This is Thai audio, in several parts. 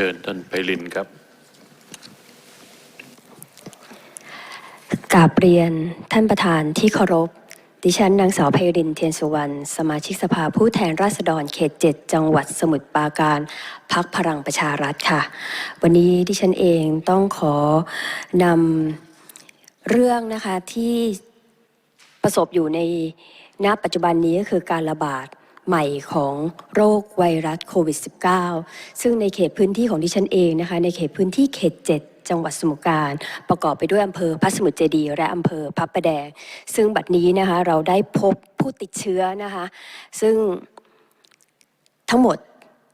ชิญท่านไพลินครับกาบเรียนท่านประธานที่เคารพ ดิฉันนางสาวไพรินเทียนสุวรรณสมาชิกสภาผู้แทนราษฎรเขต7จังหวัดสมุทรปราการพักพลังประชารัฐค่ะ วันนี้ดิฉันเองต้องขอนำเรื่องนะคะที่ประสบอยู่ในณปัจจุบันนี้ก็คือการระบาด ใหม่ของโรคไวรัสโควิด -19 ซึ่งในเขตพื้นที่ของดิฉันเองนะคะ ในเขตพื้นที่เขต 7จังหวัดสมุทรปราการประกอบไปด้วยอำเภอพระสมุทรเจดีย์และอำเภอพระประแดง ซึ่งบัดนี้นะคะเราได้พบผู้ติดเชื้อนะคะ ซึ่งทั้งหมด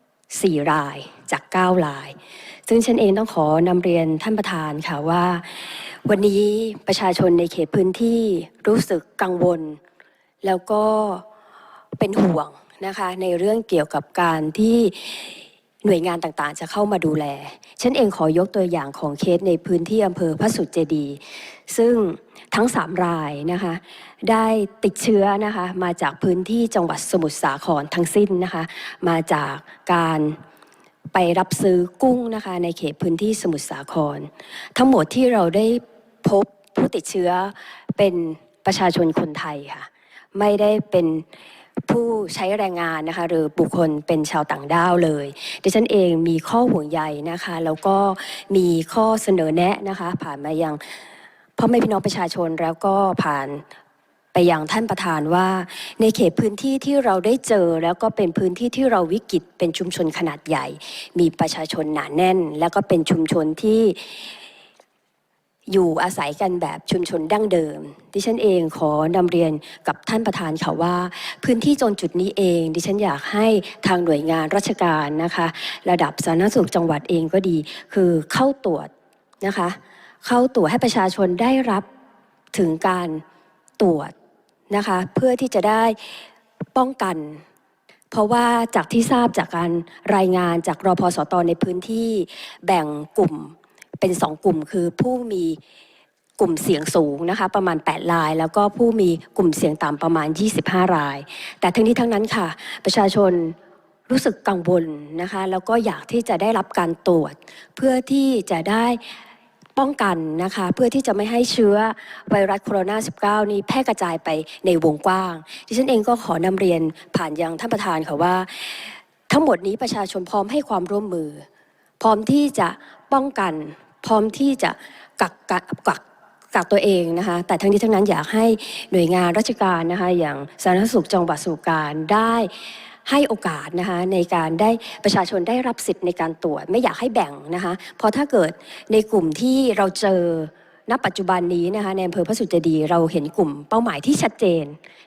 4 รายจาก 9 ราย ซึ่งฉันเองต้องขอนำเรียนท่านประธานค่ะว่า วันนี้ประชาชนในเขตพื้นที่รู้สึกกังวล แล้วก็เป็นห่วง นะคะในเรื่องเกี่ยวกับการที่หน่วยงานต่างๆ จะเข้ามาดูแล ฉันเองขอยกตัวอย่างของเคสในพื้นที่อำเภอพระสุทธิ์เจดี ซึ่งทั้ง 3 รายนะคะได้ติดเชื้อนะคะมาจากพื้นที่จังหวัดสมุทรสาครทั้งสิ้นนะคะมาจากการไปรับซื้อกุ้งนะคะในเขตพื้นที่สมุทรสาคร ทั้งหมดที่เราได้พบผู้ติดเชื้อเป็นประชาชนคนไทยค่ะไม่ได้เป็น ผู้ใช้แรงงานนะคะหรือบุคคลเป็นชาวต่างด้าวเลย ดิฉันเองมีข้อห่วงใยนะคะ แล้วก็มีข้อเสนอแนะนะคะ ผ่านมายังพ่อแม่พี่น้องประชาชนแล้วก็ผ่านไปยังท่านประธานว่าในเขตพื้นที่ที่เราได้เจอ แล้วก็เป็นพื้นที่ที่เราวิกฤตเป็นชุมชนขนาดใหญ่ มีประชาชนหนาแน่น แล้วก็เป็นชุมชนที่ อยู่อาศัยกันแบบชุมชนดั้งเดิม ดิฉันเองขอนำเรียนกับท่านประธานค่ะว่า พื้นที่จนจุดนี้เอง ดิฉันอยากให้ทางหน่วยงานราชการนะคะ ระดับสาธารณสุขจังหวัดเองก็ดี คือเข้าตรวจนะคะ เข้าตรวจให้ประชาชนได้รับถึงการตรวจนะคะ เพื่อที่จะได้ป้องกัน เพราะว่าจากที่ทราบจากการรายงานจากรอพสตในพื้นที่แบ่งกลุ่ม เป็นสองกลุ่มคือผู้มีกลุ่มเสี่ยงสูงนะคะประมาณ 8 ราย แล้วก็ผู้มีกลุ่มเสี่ยงต่ำประมาณ 25 ราย แต่ทั้งนี้ทั้งนั้นค่ะ ประชาชนรู้สึกกังวลนะคะแล้วก็อยากที่จะได้รับการตรวจ เพื่อที่จะได้ป้องกันนะคะเพื่อที่จะไม่ให้เชื้อไวรัสโคโรนา 19 นี้แพร่กระจายไปในวงกว้าง ดิฉันเองก็ขอนำเรียนผ่านยังท่านประธานค่ะว่า ทั้งหมดนี้ประชาชนพร้อมให้ความร่วมมือ พร้อมที่จะป้องกัน พร้อมที่จะกักกักกักกักตัวเองนะคะแต่ทั้งนี้ทั้งนั้นอยากให้หน่วยงานราชการนะคะอย่างสาธารณสุขจังหวัดสมุพรปรณการได้ให้โอกาสนะคะในการได้ประชาชนได้รับสิทธิ์ในการตรวจ ไม่อยากให้แบ่งนะคะเพราะถ้าเกิดในกลุ่มที่เราเจอ ณปัจจุบันนี้นะคะในอำเภอพระสุทธิ์เจดีเราเห็นกลุ่มเป้าหมายที่ชัดเจน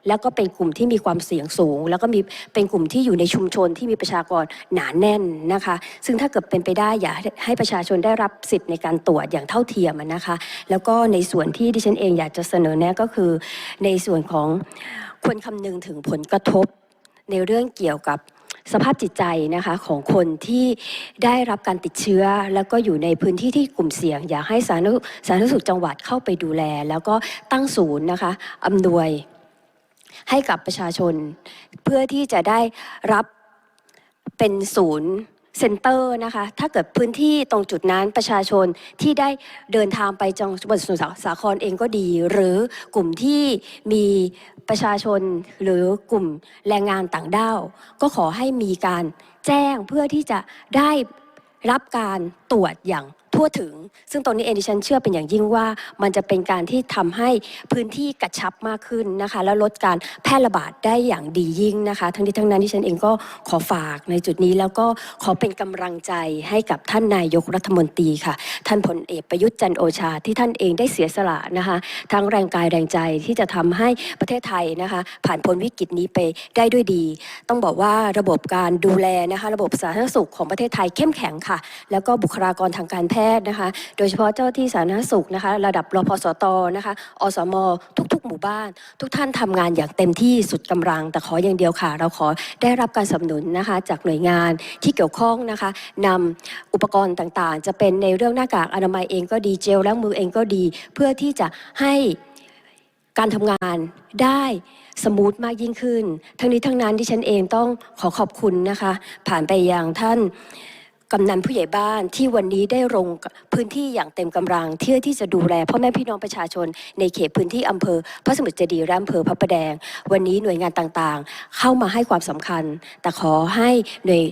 แล้วก็เป็นกลุ่มที่มีความเสี่ยงสูง แล้วก็มีเป็นกลุ่มที่อยู่ในชุมชนที่มีประชากรหนาแน่นนะคะ ซึ่งถ้าเกิดเป็นไปได้อยากให้ประชาชนได้รับสิทธิ์ในการตรวจอย่างเท่าเทียมนะคะ แล้วก็ในส่วนที่ดิฉันเองอยากจะเสนอแนะก็คือในส่วนของควรคำนึงถึงผลกระทบในเรื่องเกี่ยวกับ สภาพจิตใจนะคะของคนที่ได้รับการติดเชื้อ แล้วก็อยู่ในพื้นที่ที่กลุ่มเสี่ยง อยากให้สาธารณสาธารณสุขจังหวัดเข้าไปดูแล แล้วก็ตั้งศูนย์นะคะอำนวยให้กับประชาชน เพื่อที่จะได้รับเป็นศูนย์ เซ็นเตอร์นะคะ ถ้าเกิดพื้นที่ตรงจุดนั้นประชาชนที่ได้เดินทางไปจังหวัดสมุทรสาครเองก็ดี หรือกลุ่มที่มีประชาชนหรือกลุ่มแรงงานต่างด้าว ก็ขอให้มีการแจ้งเพื่อที่จะได้รับการตรวจอย่าง ทั่วถึง ซึ่งตรงนี้เองดิฉันเชื่อเป็นอย่างยิ่งว่า มันจะเป็นการที่ทำให้พื้นที่กระชับมากขึ้นนะคะ แล้วลดการแพร่ระบาดได้อย่างดียิ่งนะคะ ทั้งนี้ทั้งนั้นดิฉันเองก็ขอฝากในจุดนี้แล้วก็ขอเป็นกำลังใจให้กับท่านนายกรัฐมนตรีค่ะ ท่านพลเอกประยุทธ์จันโอชาที่ท่านเองได้เสียสละนะคะ ทั้งแรงกายแรงใจที่จะทำให้ประเทศไทยนะคะ ผ่านพ้นวิกฤตนี้ไปได้ด้วยดี ต้องบอกว่าระบบการดูแลนะคะ ระบบสาธารณสุขของประเทศไทยเข้มแข็งค่ะ แล้วก็บุคลากรทางการแพทย์นะคะ โดยเฉพาะเจ้าที่สาธารณสุขนะคะ ระดับรพสตนะคะอสม ทุกๆ หมู่บ้าน ทุกท่านทำงานอย่างเต็มที่สุดกำลัง แต่ขออย่างเดียวค่ะ เราขอได้รับการสนับสนุนนะคะ จากหน่วยงานที่เกี่ยวข้องนะคะนำอุปกรณ์ต่างๆ จะเป็นในเรื่องหน้ากากอนามัยเองก็ดีเจลล้างมือเองก็ดี เพื่อที่จะให้การทำงานได้สมูทมากยิ่งขึ้น ทั้งนี้ทั้งนั้นที่ฉันเองต้องขอขอบคุณนะคะ ผ่านไปยังท่าน กำนันผู้ใหญ่บ้านที่วันนี้ได้ลงพื้นที่อย่างเต็มกำลังเพื่อที่จะดูแลพ่อแม่พี่น้องประชาชน ในเขตพื้นที่อำเภอพระสมุทรเจดีย์และอำเภอพระประแดง วันนี้หน่วยงานต่างๆ เข้ามาให้ความสำคัญ แต่ขอให้หน่วย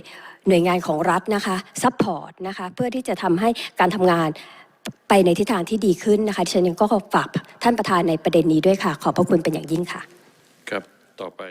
หน่วยงานของรัฐนะคะซัพพอร์ตนะคะเพื่อที่จะทำให้การทำงานไปในทิศทางที่ดีขึ้นนะคะฉันยังก็ฝากท่านประธานในประเด็นนี้ด้วยค่ะ ขอบพระคุณเป็นอย่างยิ่งค่ะ ครับต่อไป